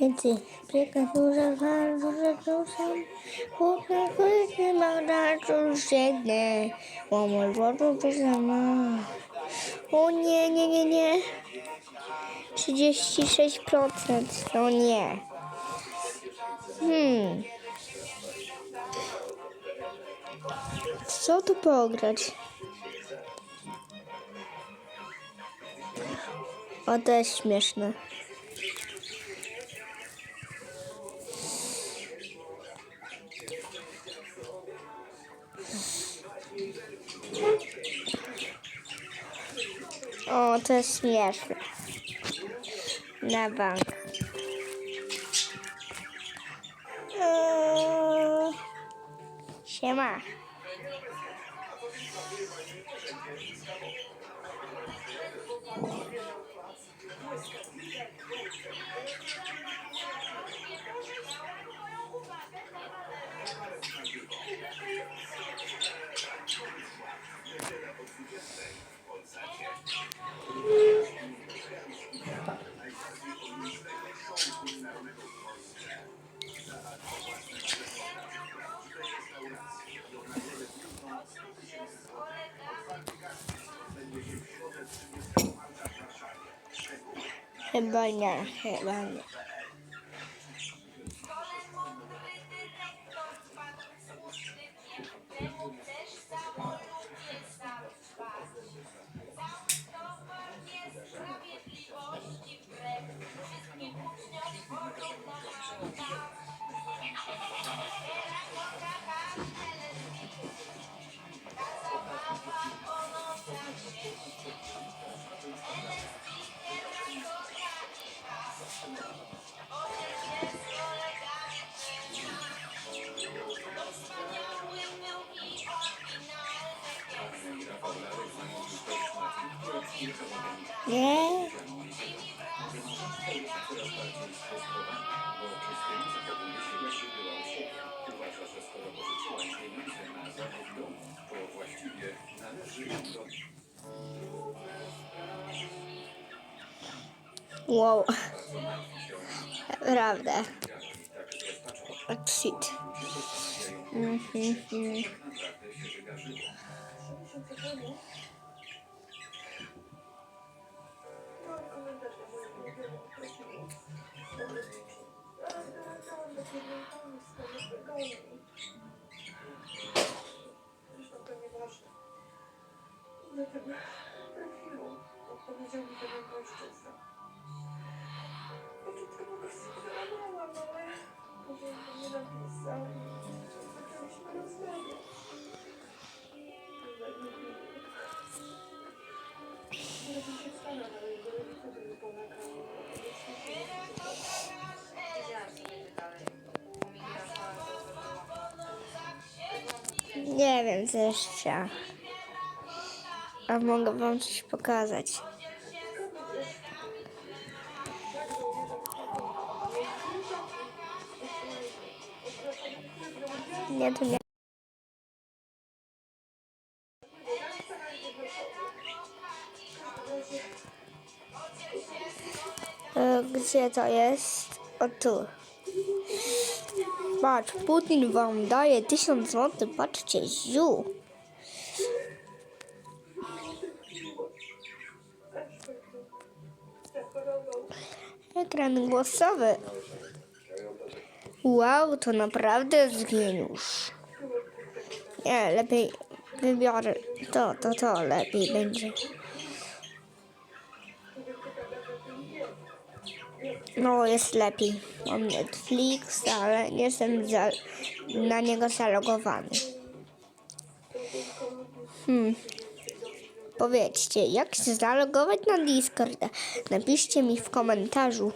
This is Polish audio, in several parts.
Więcej biega duża, duża, duża. Chłopie, chłopie, mała, dużego. Łamor, wodu, duża, ma. O nie, nie, nie, nie. 36%. No nie. Hmm. Co tu pograć? O, to jest śmieszne. O, to jest śmieszne. Na bank. Eee, Siema. Chyba nie, chyba nie. Nie? Wow. Naprawdę. Exit. Mhm. Zresztą to nieważne. Nie wiem co jeszcze. A mogę wam coś pokazać. Nie, to nie. E, Gdzie to jest? O tu. Patrz, Putin wam daje 1000 zł, patrzcie, ziu. Ekran głosowy. Wow, to naprawdę jest geniusz. Nie, lepiej wybiorę to, to, to lepiej będzie. No, jest lepiej. Mam Netflix, ale nie jestem za, na niego zalogowany. Hmm. Powiedzcie, jak się zalogować na Discorda? Napiszcie mi w komentarzu.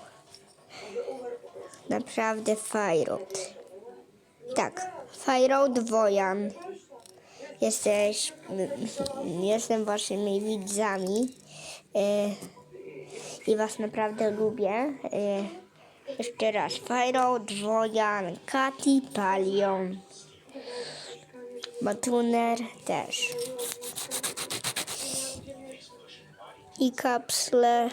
Naprawdę Fajrod. Tak, Fajrod Wojan. Jesteś, jestem waszymi widzami. E, i was naprawdę lubię. E, jeszcze raz, Fajro, Dwojan, Kati, Palion, Batuner też. I kapsle